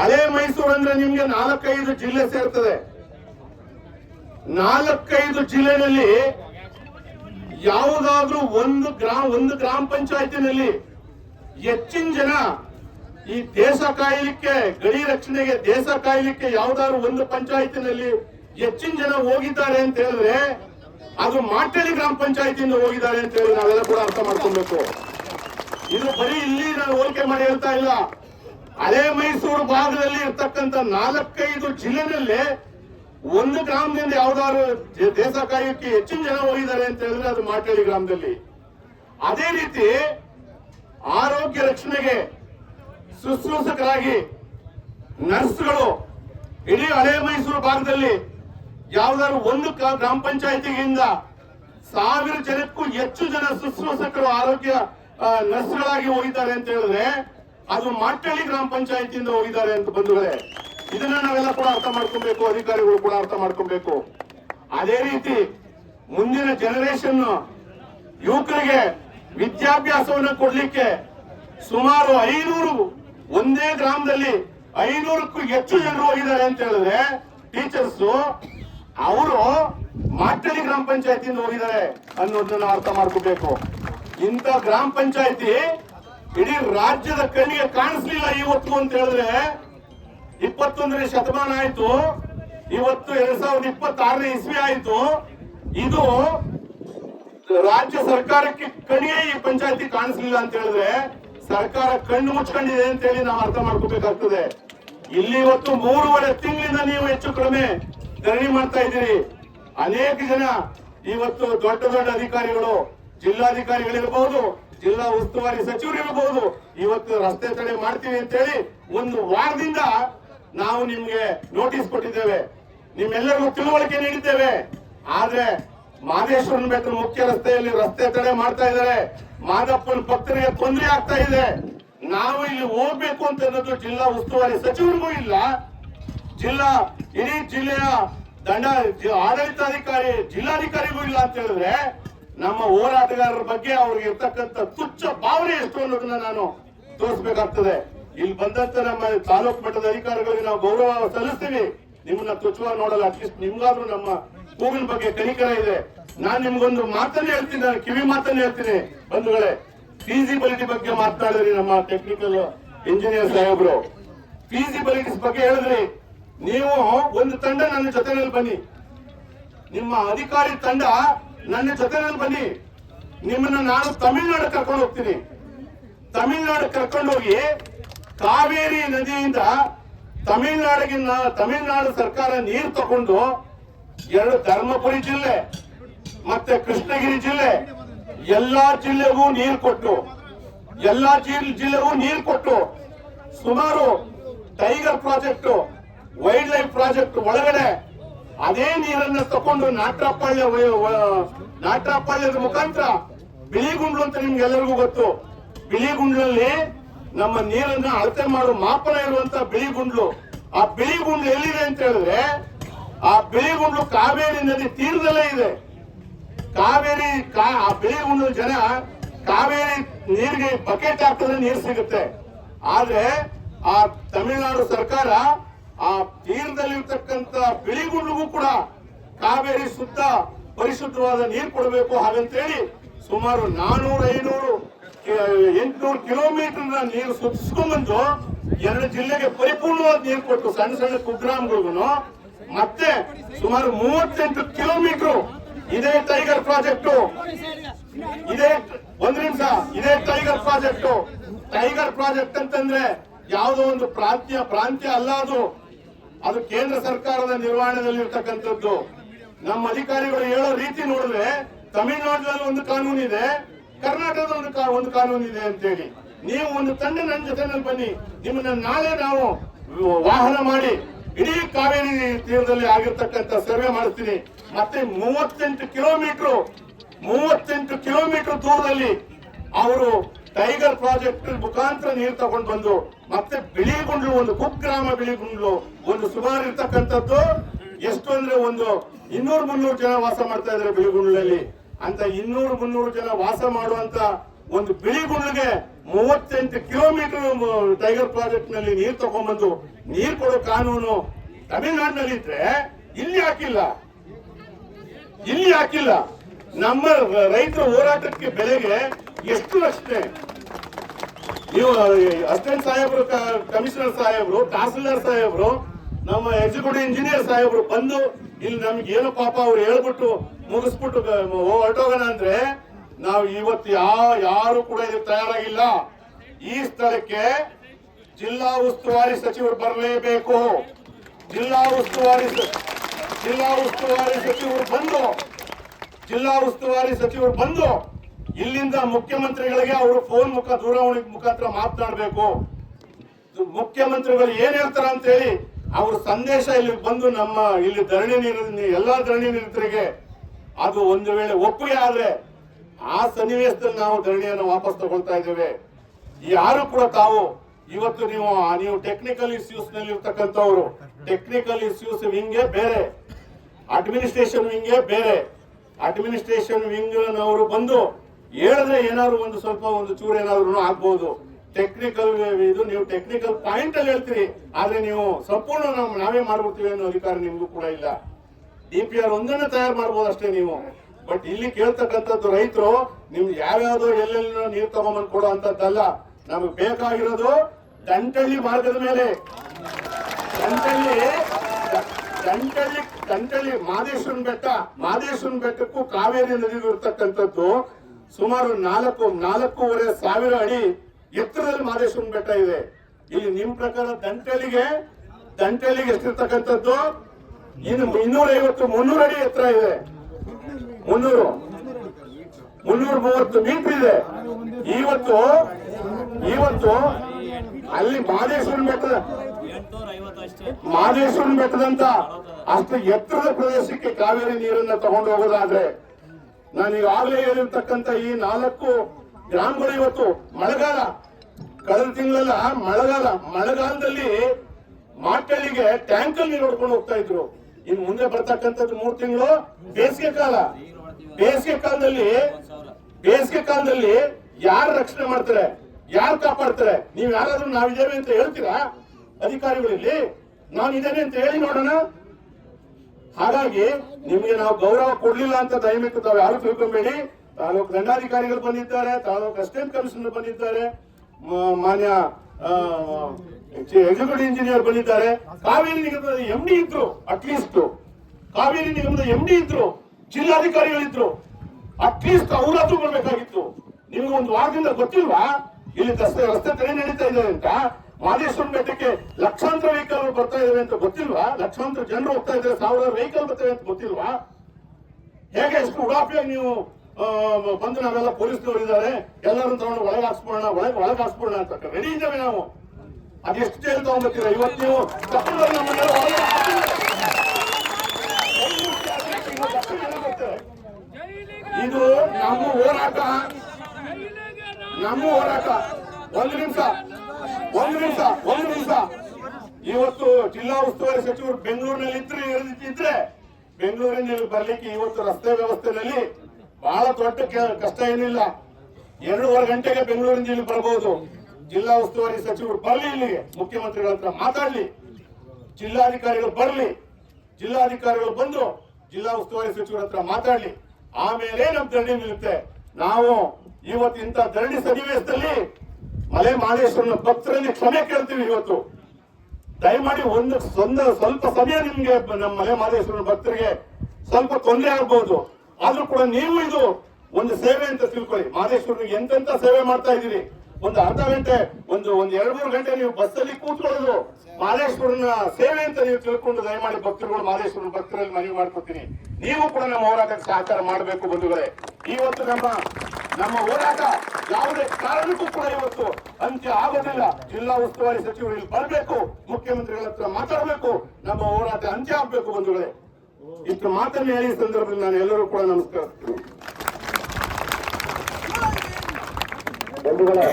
ಹಳೆ ಮೈಸೂರು ಅಂದ್ರೆ ನಿಮ್ಗೆ ನಾಲ್ಕೈದು ಜಿಲ್ಲೆ ಸೇರ್ತದೆ. ನಾಲ್ಕೈದು ಜಿಲ್ಲೆನಲ್ಲಿ ಯಾವುದಾದ್ರೂ ಒಂದು ಗ್ರಾಮ ಒಂದು ಗ್ರಾಮ ಪಂಚಾಯತಿನಲ್ಲಿ ಹೆಚ್ಚಿನ ಜನ ಈ ದೇಶ ಕಾಯಲಿಕ್ಕೆ, ಗಡಿ ರಕ್ಷಣೆಗೆ, ದೇಶ ಕಾಯಲಿಕ್ಕೆ ಯಾವ್ದಾದ್ರು ಒಂದು ಪಂಚಾಯತಿನಲ್ಲಿ ಹೆಚ್ಚಿನ ಜನ ಹೋಗಿದ್ದಾರೆ ಅಂತ ಹೇಳಿದ್ರೆ ಅದು ಮಾಟಳಿ ಗ್ರಾಮ ಪಂಚಾಯತಿಯಿಂದ ಹೋಗಿದ್ದಾರೆ ಅಂತ ಹೇಳಿ ನಾವೆಲ್ಲ ಕೂಡ ಅರ್ಥ ಮಾಡ್ಕೊಬೇಕು. ಇದು ಬರೀ ಇಲ್ಲಿ ನಾನು ಹೋಲಿಕೆ ಮಾಡಿ ಹೇಳ್ತಾ ಇಲ್ಲ. ಹಳೆ ಮೈಸೂರು ಭಾಗದಲ್ಲಿ ಇರ್ತಕ್ಕಂಥ ನಾಲ್ಕೈದು ಜಿಲ್ಲೆನಲ್ಲೇ ಒಂದು ಗ್ರಾಮದಿಂದ ಯಾವ್ದಾದ್ರು ದೇಶಕಾಯಕ್ಕೆ ದೇಶ ಕಾಯಕ್ಕೆ ಹೆಚ್ಚಿನ ಜನ ಹೋಗಿದ್ದಾರೆ ಅಂತ ಹೇಳಿದ್ರೆ ಅದು ಮಾಟಳ್ಳಿ ಗ್ರಾಮದಲ್ಲಿ. ಅದೇ ರೀತಿ ಆರೋಗ್ಯ ರಕ್ಷಣೆಗೆ ಶುಶ್ರೂಷಕರಾಗಿ ನರ್ಸ್ಗಳು ಇಡೀ ಹಳೆ ಮೈಸೂರು ಭಾಗದಲ್ಲಿ ಯಾವ್ದಾದ್ರು ಒಂದು ಗ್ರಾಮ ಪಂಚಾಯತಿಗಿಂದ ಸಾವಿರ ಜನಕ್ಕೂ ಹೆಚ್ಚು ಜನ ಶುಶ್ರೂಷಕರು, ಆರೋಗ್ಯ ನರ್ಸ್ಗಳಾಗಿ ಹೋಗಿದ್ದಾರೆ ಅಂತ ಹೇಳಿದ್ರೆ ಅದು ಮಾಟಳ್ಳಿ ಗ್ರಾಮ ಪಂಚಾಯತಿಯಿಂದ ಹೋಗಿದ್ದಾರೆ ಅಂತ ಬಂಧುಗಳೇ, ಇದನ್ನ ನಾವೆಲ್ಲ ಕೂಡ ಅರ್ಥ ಮಾಡ್ಕೊಬೇಕು, ಅಧಿಕಾರಿಗಳು ಕೂಡ ಅರ್ಥ ಮಾಡ್ಕೊಬೇಕು. ಅದೇ ರೀತಿ ಮುಂದಿನ ಜನರೇಷನ್ ಯುವಕರಿಗೆ ವಿದ್ಯಾಭ್ಯಾಸವನ್ನು ಕೊಡ್ಲಿಕ್ಕೆ ಸುಮಾರು ಐನೂರು, ಒಂದೇ ಗ್ರಾಮದಲ್ಲಿ ಐನೂರಕ್ಕೂ ಹೆಚ್ಚು ಜನರು ಹೋಗಿದ್ದಾರೆ ಅಂತ ಹೇಳಿದ್ರೆ ಟೀಚರ್ಸ್ ಅವರು ಮಾಟಳ್ಳಿ ಗ್ರಾಮ ಪಂಚಾಯತಿಯಿಂದ ಹೋಗಿದ್ದಾರೆ ಅನ್ನೋದನ್ನ ಅರ್ಥ ಮಾಡ್ಕೋಬೇಕು. ಇಂಥ ಗ್ರಾಮ ಪಂಚಾಯತಿ ಇಡೀ ರಾಜ್ಯದ ಕಣ್ಣಿಗೆ ಕಾಣಿಸ್ಲಿಲ್ಲ ಇವತ್ತು ಅಂತ ಹೇಳಿದ್ರೆ ಇಪ್ಪತ್ತೊಂದನೇ ಶತಮಾನ ಆಯ್ತು. ಇವತ್ತು ಎರಡ್ ಸಾವಿರದ ಇಪ್ಪತ್ತಾರನೇ ಇಸ್ವಿ ಆಯ್ತು. ಇದು ರಾಜ್ಯ ಸರ್ಕಾರಕ್ಕೆ ಕಣಿಯೇ ಈ ಪಂಚಾಯತಿ ಕಾಣಿಸ್ಲಿಲ್ಲ ಅಂತ ಹೇಳಿದ್ರೆ ಸರ್ಕಾರ ಕಣ್ಣು ಮುಚ್ಕೊಂಡಿದೆ ಅಂತ ಹೇಳಿ ನಾವು ಅರ್ಥ ಮಾಡ್ಕೋಬೇಕಾಗ್ತದೆ. ಇಲ್ಲಿ ಇವತ್ತು ಮೂರುವರೆ ತಿಂಗಳಿಂದ ನೀವು ಹೆಚ್ಚು ಕಡಿಮೆ ಧರಣಿ ಮಾಡ್ತಾ ಇದ್ದೀರಿ. ಅನೇಕ ಜನ ಇವತ್ತು ದೊಡ್ಡ ದೊಡ್ಡ ಅಧಿಕಾರಿಗಳು ಜಿಲ್ಲಾಧಿಕಾರಿಗಳಿರಬಹುದು ಜಿಲ್ಲಾ ಉಸ್ತುವಾರಿ ಸಚಿವರಿರಬಹುದು ಇವತ್ತು ರಸ್ತೆ ತಡೆ ಮಾಡ್ತೀವಿ ಅಂತ ಹೇಳಿ ಒಂದು ವಾರದಿಂದ ನಾವು ನಿಮ್ಗೆ ನೋಟಿಸ್ ಕೊಟ್ಟಿದ್ದೇವೆ. ನಿಮ್ಮೆಲ್ಲರಿಗೂ ತಿಳುವಳಿಕೆ ನೀಡಿದ್ದೇವೆ. ಆದ್ರೆ ಮಾದೇಶ್ವರನ ಬೇಕು ಮುಖ್ಯ ರಸ್ತೆಯಲ್ಲಿ ರಸ್ತೆ ತಡೆ ಮಾಡ್ತಾ ಇದ್ದಾರೆ. ಮಾದಪ್ಪನ ಭಕ್ತರಿಗೆ ತೊಂದರೆ ಆಗ್ತಾ ಇದೆ. ನಾವು ಇಲ್ಲಿ ಹೋಗ್ಬೇಕು ಅಂತ ಅನ್ನೋದು ಜಿಲ್ಲಾ ಉಸ್ತುವಾರಿ ಸಚಿವರಿಗೂ ಇಲ್ಲ. ಜಿಲ್ಲಾ, ಇಡೀ ಜಿಲ್ಲೆಯ ದಂಡ, ಆಡಳಿತಾಧಿಕಾರಿ, ಜಿಲ್ಲಾಧಿಕಾರಿಗೂ ಇಲ್ಲ ಅಂತ ಹೇಳಿದ್ರೆ ನಮ್ಮ ಹೋರಾಟಗಾರರ ಬಗ್ಗೆ ಅವ್ರಿಗೆ ಇರ್ತಕ್ಕಂಥ ತುಚ್ಛ ಭಾವನೆ ಎಷ್ಟು ಅನ್ನೋದನ್ನ ನಾನು ತೋರಿಸ್ಬೇಕಾಗ್ತದೆ. ಇಲ್ಲಿ ಬಂದಂತ ನಮ್ಮ ತಾಲೂಕು ಮಟ್ಟದ ಅಧಿಕಾರಿಗಳಿಗೆ ನಾವು ಗೌರವ ಸಲ್ಲಿಸ್ತೀವಿ. ನಿಮ್ಮನ್ನ ತುಚ್ಛವಾಗಿ ನೋಡಲ್ಲ ಅಟ್ಲೀಸ್ಟ್ ನಿಮ್ಗಾದ್ರೂ ನಮ್ಮ ಕೂಗಿನ ಬಗ್ಗೆ ಕನಿಕರ ಇದೆ. ನಾನ್ ನಿಮ್ಗೊಂದು ಮಾತನ್ನ ಹೇಳ್ತೀನಿ, ನಾನು ಕಿವಿ ಮಾತನ್ನ ಹೇಳ್ತೀನಿ. ಬಂಧುಗಳೇ ಫೀಸಿಬಿಲಿಟಿ ಬಗ್ಗೆ ಮಾತನಾಡಿದ್ರಿ ನಮ್ಮ ಟೆಕ್ನಿಕಲ್ ಇಂಜಿನಿಯರ್ ಸಾಹೇಬ್ರು. ಫೀಸಿಬಿಲಿಟೀಸ್ ಬಗ್ಗೆ ಹೇಳಿದ್ರಿ. ನೀವು ಒಂದು ತಂಡ ನನ್ನ ಜೊತೆಯಲ್ಲಿ ಬನ್ನಿ. ನಿಮ್ಮ ಅಧಿಕಾರಿ ತಂಡ ನನ್ನ ಜೊತೆ ನಾನು ಬನ್ನಿ. ನಿಮ್ಮನ್ನ ನಾನು ತಮಿಳ್ನಾಡು ಕರ್ಕೊಂಡು ಹೋಗ್ತೀನಿ. ತಮಿಳ್ನಾಡು ಕರ್ಕೊಂಡು ಹೋಗಿ ಕಾವೇರಿ ನದಿಯಿಂದ ತಮಿಳ್ನಾಡಿಗೆ ತಮಿಳ್ನಾಡು ಸರ್ಕಾರ ನೀರು ತಗೊಂಡು ಎರಡು ಧರ್ಮಪುರಿ ಜಿಲ್ಲೆ ಮತ್ತೆ ಕೃಷ್ಣಗಿರಿ ಜಿಲ್ಲೆ ಎಲ್ಲಾ ಜಿಲ್ಲೆಗೂ ನೀರು ಕೊಟ್ಟು, ಎಲ್ಲಾ ಜಿಲ್- ಜಿಲ್ಲೆಗೂ ನೀರು ಕೊಟ್ಟು, ಸುಮಾರು tiger project wildlife project ಒಳಗಡೆ ಅದೇ ನೀರನ್ನ ತಕೊಂಡು ನಾಟ್ರಾಪಾಳ್ಯ ನಾಟ್ರಾಪಾಳ್ಯದ ಮುಖಾಂತರ ಬಿಳಿಗುಂಡ್ಲು ಅಂತ ನಿಮ್ಗೆಲ್ಲರಿಗೂ ಗೊತ್ತು. ಬಿಳಿಗುಂಡ್ಲಲ್ಲಿ ನಮ್ಮ ನೀರನ್ನ ಅಳತೆ ಮಾಡೋ ಮಾಪನ ಇರುವಂತ ಬಿಳಿಗುಂಡ್ಲು. ಆ ಬಿಳಿಗುಂಡ್ಲು ಎಲ್ಲಿದೆ ಅಂತ ಹೇಳಿದ್ರೆ, ಆ ಬಿಳಿಗುಂಡ್ಲು ಕಾವೇರಿ ನದಿ ತೀರದಲ್ಲೇ ಇದೆ. ಕಾವೇರಿ ಆ ಬಿಳಿಗುಂಡ್ಲು ಜನ ಕಾವೇರಿ ನೀರಿಗೆ ಬಕೆಟ್ ಹಾಕಿದ್ರೆ ನೀರು ಸಿಗುತ್ತೆ. ಆದ್ರೆ ಆ ತಮಿಳುನಾಡು ಸರ್ಕಾರ ಆ ತೀರದಲ್ಲಿರ್ತಕ್ಕಂಥ ಬಿಳಿಗುಂಡಿಗೂ ಕೂಡ ಕಾವೇರಿ ಸುತ್ತ ಪರಿಶುದ್ಧವಾದ ನೀರು ಕೊಡಬೇಕು. ಹಾಗಂತೇಳಿ ಸುಮಾರು ನಾನೂರ ಐನೂರು ಎಂಟುನೂರು ಕಿಲೋಮೀಟರ್ ನೀರು ಸುತ್ತಿಸ್ಕೊಂಡ್ಬಂದು ಎರಡು ಜಿಲ್ಲೆಗೆ ಪರಿಪೂರ್ಣವಾದ ನೀರು ಕೊಟ್ಟು ಸಣ್ಣ ಸಣ್ಣ ಕುಗ್ರಾಮಗಳಿಗೂ ಮತ್ತೆ ಸುಮಾರು ಮೂವತ್ತೆಂಟು ಕಿಲೋಮೀಟರ್ ಇದೇ ಟೈಗರ್ ಪ್ರಾಜೆಕ್ಟ್. ಇದೇ ಒಂದ್ ನಿಮಿಷ, ಇದೇ ಟೈಗರ್ ಪ್ರಾಜೆಕ್ಟ್. ಟೈಗರ್ ಪ್ರಾಜೆಕ್ಟ್ ಅಂತಂದ್ರೆ ಯಾವುದೋ ಒಂದು ಪ್ರಾಂತ್ಯ ಪ್ರಾಂತ್ಯ ಅಲ್ಲ ಅದು. ಅದು ಕೇಂದ್ರ ಸರ್ಕಾರದ ನಿರ್ವಹಣೆಯಲ್ಲಿ ಇರ್ತಕ್ಕಂಥದ್ದು ನಮ್ಮ ಅಧಿಕಾರಿಗಳು ಹೇಳೋ ರೀತಿ ನೋಡಿದ್ರೆ ತಮಿಳುನಾಡಿನಲ್ಲಿ ಒಂದು ಕಾನೂನು ಇದೆ ಕರ್ನಾಟಕದ ಒಂದು ಒಂದು ಕಾನೂನು ಇದೆ ಅಂತೇಳಿ. ನೀವು ಒಂದು ತಂಡ ನನ್ನ ಜೊತೆ ಬನ್ನಿ, ನಿಮ್ಮನ್ನ ನಾಳೆ ನಾವು ವಾಹನ ಮಾಡಿ ಇಡೀ ಕಾವೇರಿ ತೀರದಲ್ಲಿ ಆಗಿರ್ತಕ್ಕಂಥ ಸರ್ವೆ ಮಾಡ್ತೀನಿ ಮತ್ತೆ ಮೂವತ್ತೆಂಟು ಕಿಲೋಮೀಟರ್ ಮೂವತ್ತೆಂಟು ಕಿಲೋಮೀಟರ್ ದೂರದಲ್ಲಿ ಅವರು ಟೈಗರ್ ಪ್ರಾಜೆಕ್ಟ್ ಮುಖಾಂತರ ನೀರು ತಗೊಂಡು ಬಂದು ಮತ್ತೆ ಬಿಳಿಗುಂಡ್ಲು ಒಂದು ಕುಗ್ರಾಮ ಬಿಳಿಗುಂಡ್ಲು ಒಂದು ಸುಮಾರು ಇರ್ತಕ್ಕಂಥದ್ದು. ಎಷ್ಟು ಅಂದ್ರೆ ಒಂದು ಇನ್ನೂರು ಮುನ್ನೂರು ಜನ ವಾಸ ಮಾಡ್ತಾ ಇದ್ದಾರೆ ಬಿಳಿಗುಂಡ್ಲಲ್ಲಿ. ಅಂತ ಇನ್ನೂರು ಮುನ್ನೂರು ಜನ ವಾಸ ಮಾಡುವಂತ ಒಂದು ಬಿಳಿಗುಂಡ್ಲಿಗೆ ಮೂವತ್ತೆಂಟು ಕಿಲೋಮೀಟರ್ ಟೈಗರ್ ಪ್ರಾಜೆಕ್ಟ್ನಲ್ಲಿ ನೀರು ತಗೊಂಡ್ಬಂದು ನೀರು ಕೊಡೋ ಕಾನೂನು ತಮಿಳುನಾಡಿನಲ್ಲಿ ಇದ್ರೆ ಇಲ್ಲಿ ಹಾಕಿಲ್ಲ. ಇಲ್ಲಿ ಹಾಕಿಲ್ಲ. ನಮ್ಮ ರೈತರ ಹೋರಾಟಕ್ಕೆ ಬೆಲೆಗೆ ಎಷ್ಟು ಅಷ್ಟೇ ನೀವು ಅಸಿಸ್ಟೆಂಟ್ ಸಾಹೇಬರು ಕಮಿಷನರ್ ಸಾಹೇಬರು, ತಹಸೀಲ್ದಾರ್ ಸಾಹೇಬರು, ನಮ್ಮ ಎಕ್ಸಿಕ್ಯೂಟಿವ್ ಇಂಜಿನಿಯರ್ ಸಾಹೇಬರು ಬಂದು ಇಲ್ಲಿ ನಮ್ಗೆ ಏನು ಪಾಪ ಅವ್ರು ಹೇಳ್ಬಿಟ್ಟು ಮುಗಿಸ್ಬಿಟ್ಟು ಹೊರಟೋಗೋಣ ಅಂದ್ರೆ ನಾವು ಇವತ್ತು ಯಾವ ಯಾರು ಕೂಡ ಇದಕ್ಕೆ ತಯಾರಾಗಿಲ್ಲ. ಈ ಸ್ಥಳಕ್ಕೆ ಜಿಲ್ಲಾ ಉಸ್ತುವಾರಿ ಸಚಿವರು ಬರಲೇಬೇಕು. ಜಿಲ್ಲಾ ಉಸ್ತುವಾರಿ ಜಿಲ್ಲಾ ಉಸ್ತುವಾರಿ ಸಚಿವರು ಬಂದು, ಜಿಲ್ಲಾ ಉಸ್ತುವಾರಿ ಸಚಿವರು ಬಂದು ಇಲ್ಲಿಂದ ಮುಖ್ಯಮಂತ್ರಿಗಳಿಗೆ ಅವರು ಫೋನ್ ಮುಖ ದೂರವಾಣಿ ಮುಖಾಂತರ ಮಾತನಾಡಬೇಕು. ಮುಖ್ಯಮಂತ್ರಿಗಳು ಏನ್ ಹೇಳ್ತಾರ ಅಂತ ಹೇಳಿ ಅವ್ರ ಸಂದೇಶ ಇಲ್ಲಿ ಬಂದು ನಮ್ಮ ಇಲ್ಲಿ ಧರಣಿ ಎಲ್ಲಾ ಧರಣಿ ನಿರತರಿಗೆ ಅದು ಒಂದು ವೇಳೆ ಒಪ್ಪಿಗೆ ಆದ್ರೆ ಆ ಸನ್ನಿವೇಶದಲ್ಲಿ ನಾವು ಧರಣಿಯನ್ನು ವಾಪಸ್ ತಗೊಳ್ತಾ ಇದ್ದೇವೆ. ಯಾರು ಕೂಡ ತಾವು ಇವತ್ತು ನೀವು ನೀವು ಟೆಕ್ನಿಕಲ್ ಇಶ್ಯೂಸ್ನಲ್ಲಿ ಇರ್ತಕ್ಕಂಥವ್ರು. ಟೆಕ್ನಿಕಲ್ ಇಶ್ಯೂಸ್ ವಿಂಗ್ ಬೇರೆ. ಅಡ್ಮಿನಿಸ್ಟ್ರೇಷನ್ ವಿಂಗ್ ಬೇರೆ. ಅಡ್ಮಿನಿಸ್ಟ್ರೇಷನ್ ವಿಂಗ್ ನವರು ಬಂದು ಹೇಳಿದ್ರೆ ಏನಾದ್ರು ಒಂದು ಸ್ವಲ್ಪ ಒಂದು ಚೂರು ಏನಾದ್ರು ಆಗ್ಬಹುದು ಟೆಕ್ನಿಕಲ್ ಇದು ನೀವು ಟೆಕ್ನಿಕಲ್ ಪಾಯಿಂಟ್ ಅಲ್ಲಿ ಹೇಳ್ತೀರಿ. ಆದ್ರೆ ನೀವು ಸಂಪೂರ್ಣ ನಾವು ನಾವೇ ಮಾಡ್ಬಿಡ್ತೀವಿ ಅನ್ನೋ ಅಧಿಕಾರ ನಿಮ್ಗೂ ಕೂಡ ಇಲ್ಲ. ಡಿ ಪಿ ಆರ್ ಒಂದನ್ನ ತಯಾರು ಮಾಡ್ಬೋದು ಅಷ್ಟೇ ನೀವು. ಬಟ್ ಇಲ್ಲಿ ಕೇಳ್ತಕ್ಕಂಥದ್ದು ರೈತರು ನಿಮ್ಗೆ ಯಾವ್ಯಾವ್ದೋ ಎಲ್ಲೆಲ್ಲ ನೀರು ತಗೊಂಬಂದು ಕೊಡೋ ಅಂತದ್ದಲ್ಲ ನಮಗೆ ಬೇಕಾಗಿರೋದು ದಂಟಳ್ಳಿ ಮಾರ್ಗದ ಮೇಲೆ. ದಂಟಳ್ಳಿ ದಂಟಳ್ಳಿ ದಂಟಳ್ಳಿ ಮಾದೇಶ್ವರನ ಬೆಟ್ಟ. ಮಾದೇಶ್ವರನ ಬೆಟ್ಟಕ್ಕೂ ಕಾವೇರಿ ನದಿಗೂ ಇರ್ತಕ್ಕಂಥದ್ದು ಸುಮಾರು ನಾಲ್ಕು, ನಾಲ್ಕೂವರೆ ಸಾವಿರ ಅಡಿ ಎತ್ತರದಲ್ಲಿ ಮಾದೇಶ್ವರನ ಬೆಟ್ಟ ಇದೆ. ಇಲ್ಲಿ ನಿಮ್ ಪ್ರಕಾರ ದಂಟೆಲಿಗೆ ದಂಟೆಲಿಗೆ ಎಷ್ಟಿರ್ತಕ್ಕಂಥದ್ದು? ಇನ್ನು ಇನ್ನೂರ ಐವತ್ತು ಮುನ್ನೂರು ಅಡಿ ಎತ್ತರ ಇದೆ. ಮುನ್ನೂರು. ಮುನ್ನೂರ ಮೂವತ್ತು ಮೀಟರ್ ಇದೆ. ಇವತ್ತು ಇವತ್ತು ಅಲ್ಲಿ ಮಾದೇಶ್ವರನ ಬೆಟ್ಟದ ಮಾದೇಶ್ವರನ ಬೆಟ್ಟದಂತ ಅಷ್ಟು ಎತ್ತರದ ಪ್ರದೇಶಕ್ಕೆ ಕಾವೇರಿ ನೀರನ್ನ ತಗೊಂಡು ಹೋಗೋದಾದ್ರೆ ನಾನು ಈಗಾಗಲೇ ಹೇಳಿರ್ತಕ್ಕಂಥ ಈ ನಾಲ್ಕು ಗ್ರಾಮಗಳು ಇವತ್ತು ಮಳೆಗಾಲ. ಕಳೆದ ತಿಂಗಳೆಲ್ಲ ಮಳೆಗಾಲ. ಮಳೆಗಾಲದಲ್ಲಿ ಮಾಟಳಿಗೆ ಟ್ಯಾಂಕ್ ನೀರು ನೋಡ್ಕೊಂಡು ಹೋಗ್ತಾ ಇದ್ರು. ಇನ್ನು ಮುಂದೆ ಬರ್ತಕ್ಕಂಥದ್ದು ಮೂರು ತಿಂಗಳು ಬೇಸಿಗೆ ಕಾಲ. ಬೇಸಿಗೆ ಕಾಲದಲ್ಲಿ ಬೇಸಿಗೆ ಕಾಲದಲ್ಲಿ ಯಾರು ರಕ್ಷಣೆ ಮಾಡ್ತಾರೆ? ಯಾರು ಕಾಪಾಡ್ತಾರೆ? ನೀವ್ ಯಾರಾದ್ರೂ ನಾವಿದ್ದೇವೆ ಅಂತ ಹೇಳ್ತೀರಾ? ಅಧಿಕಾರಿಗಳಲ್ಲಿ? ನಾನು ಇದ್ದೇನೆ ಅಂತ ಹೇಳಿ ನೋಡೋಣ. ಹಾಗಾಗಿ ನಿಮಗೆ ನಾವು ಗೌರವ ಕೊಡಲಿಲ್ಲ ಅಂತ ದಯವಿಟ್ಟು ತಾವು ಯಾರು ತಿಳ್ಕೊಬೇಡಿ. ತಾಲೂಕು ದಂಡಾಧಿಕಾರಿಗಳು ಬಂದಿದ್ದಾರೆ, ತಾಲೂಕು ಅಸಿಸ್ಟೆಂಟ್ ಕಮಿಷನರ್ ಬಂದಿದ್ದಾರೆ ಮಾನ್ಯ ಎಕ್ಸಿಕ್ಯೂಟಿವ್ ಇಂಜಿನಿಯರ್ ಬಂದಿದ್ದಾರೆ. ಕಾವೇರಿ ನಿಗಮದ ಎಂ ಡಿ ಇದ್ರು ಅಟ್ಲೀಸ್ಟ್ ಕಾವೇರಿ ನಿಗಮದ ಎಂ ಡಿ ಇದ್ರು, ಜಿಲ್ಲಾಧಿಕಾರಿಗಳಿದ್ರು. ಅಟ್ಲೀಸ್ಟ್ ಅವರಾದ್ರೂ ಬರಬೇಕಾಗಿತ್ತು. ನಿಮ್ಗೆ ಒಂದು ವಾರದಿಂದ ಗೊತ್ತಿಲ್ವಾ? ಇಲ್ಲಿ ರಸ್ತೆ ರಸ್ತೆ ತಡೆ ನಡೀತಾ ಇದೆ ಅಂತ. ಮಾದೇಶ್ವರನ ಬೆಟ್ಟಕ್ಕೆ ಲಕ್ಷಾಂತರ ವೆಹಿಕಲ್ ಬರ್ತಾ ಇದಾವೆ ಅಂತ ಗೊತ್ತಿಲ್ವಾ? ಲಕ್ಷಾಂತರ ಜನರು ಹೋಗ್ತಾ ಇದ್ದಾರೆ ಸಾವಿರಾರು ವೆಹಿಕಲ್ ಬರ್ತವೆ ಅಂತ ಗೊತ್ತಿಲ್ವಾ? ಹೇಗೆ ಎಷ್ಟು ಉಡಾಫಿಯಾಗಿ ನೀವು ಬಂದು ನಾವೆಲ್ಲ ಪೊಲೀಸ್ನವರು ಇದ್ದಾರೆ ಎಲ್ಲರೂ ತಗೊಂಡು ಒಳಗೆ ಹಾಕ್ಸ್ಬೋಣ ಒಳಗೆ ಒಳಗೆ ಹಾಕ್ಸ್ಬೋಣ ಅಂತ ರೆಡಿ ಇದ್ದೇವೆ ನಾವು. ಅದೆಷ್ಟು ಜೈಲು ತಗೊಂಡ್ಬರ್ತೀರ ಇವತ್ತು ನೀವು. ಇದು ನಮ್ಮ ಹೋರಾಟ. ನಮ್ಮ ಹೋರಾಟ. ಒಂದು ನಿಮಿಷ. ಒಂದು ನಿಮಿಷ ಒಂದು ನಿಮಿಷ ಇವತ್ತು ಜಿಲ್ಲಾ ಉಸ್ತುವಾರಿ ಸಚಿವರು ಬೆಂಗಳೂರಿನಲ್ಲಿ ಇದ್ರೆ ಇದ್ರೆ ಬೆಂಗಳೂರಿನಲ್ಲಿ ಬರ್ಲಿಕ್ಕೆ ಇವತ್ತು ರಸ್ತೆ ವ್ಯವಸ್ಥೆನಲ್ಲಿ ಬಹಳ ದೊಡ್ಡ ಕಷ್ಟ ಏನಿಲ್ಲ. ಎರಡೂವರೆ ಗಂಟೆಗೆ ಬೆಂಗಳೂರಿನ ಇಲ್ಲಿ ಬರಬಹುದು ಜಿಲ್ಲಾ ಉಸ್ತುವಾರಿ ಸಚಿವರು ಬರಲಿ ಇಲ್ಲಿಗೆ. ಮುಖ್ಯಮಂತ್ರಿಗಳ ಹತ್ರ ಮಾತಾಡಲಿ. ಜಿಲ್ಲಾಧಿಕಾರಿಗಳು ಬರಲಿ. ಜಿಲ್ಲಾಧಿಕಾರಿಗಳು ಬಂದು ಜಿಲ್ಲಾ ಉಸ್ತುವಾರಿ ಸಚಿವರ ಹತ್ರ ಮಾತಾಡ್ಲಿ. ಆಮೇಲೆ ನಮ್ಮ ಧರಣಿ ನಿಲ್ಲುತ್ತೆ. ನಾವು ಇವತ್ತು ಇಂಥ ಧರಣಿ ಸನ್ನಿವೇಶದಲ್ಲಿ ಮಲೆ ಮಹದೇಶ್ವರನ ಭಕ್ತರಲ್ಲಿ ಕ್ಷಮೆ ಕೇಳ್ತೀವಿ ಇವತ್ತು. ದಯಮಾಡಿ ಒಂದು ಸ್ವಂತ ಸ್ವಲ್ಪ ಸಮಯ ನಿಮ್ಗೆ ನಮ್ಮ ಮಲೆ ಮಹದೇಶ್ವರನ ಭಕ್ತರಿಗೆ ಸ್ವಲ್ಪ ತೊಂದರೆ ಆಗ್ಬಹುದು ಆದ್ರೂ ಕೂಡ ನೀವು ಇದು ಒಂದು ಸೇವೆ ಅಂತ ತಿಳ್ಕೊಳ್ಳಿ. ಮಹದೇಶ್ವರನಿಗೆ ಎಂತೆಂತ ಸೇವೆ ಮಾಡ್ತಾ ಇದೀರಿ ಒಂದು ಅರ್ಧ ಗಂಟೆ, ಒಂದು ಒಂದು ಎರಡು ಮೂರು ಗಂಟೆ ನೀವು ಬಸ್ಸಲ್ಲಿ ಕೂತ್ಕೊಳ್ಳೋದು ಮಹದೇಶ್ವರನ ಸೇವೆ ಅಂತ ನೀವು ತಿಳ್ಕೊಂಡು ದಯಮಾಡಿ ಭಕ್ತರುಗಳು ಮಹದೇಶ್ವರನ ಭಕ್ತರಲ್ಲಿ ಮನವಿ ಮಾಡ್ಕೊತೀನಿ. ನೀವು ಕೂಡ ನಮ್ಮ ಹೋರಾಟಕ್ಕೆ ಸಹಕಾರ ಮಾಡಬೇಕು ಬಂಧುಗಳೇ. ಇವತ್ತು ನಮ್ಮ ನಮ್ಮ ಹೋರಾಟ ಯಾವುದೇ ಕಾರಣಕ್ಕೂ ಕೂಡ ಇವತ್ತು ಅಂತ್ಯ ಆಗೋದಿಲ್ಲ. ಜಿಲ್ಲಾ ಉಸ್ತುವಾರಿ ಸಚಿವರು ಇಲ್ಲಿ ಬರಬೇಕು. ಮುಖ್ಯಮಂತ್ರಿಗಳ ಹತ್ರ ಮಾತಾಡಬೇಕು. ನಮ್ಮ ಹೋರಾಟ ಅಂತ್ಯ ಆಗಬೇಕು ಬಂಧುಗಳೇ. ಇಷ್ಟು ಮಾತನ್ನು ಹೇಳಿ ಸಂದರ್ಭದಲ್ಲಿ ನಾನು ಎಲ್ಲರೂ ಕೂಡ ನಮಸ್ಕಾರ ಬಂಧುಗಳೇ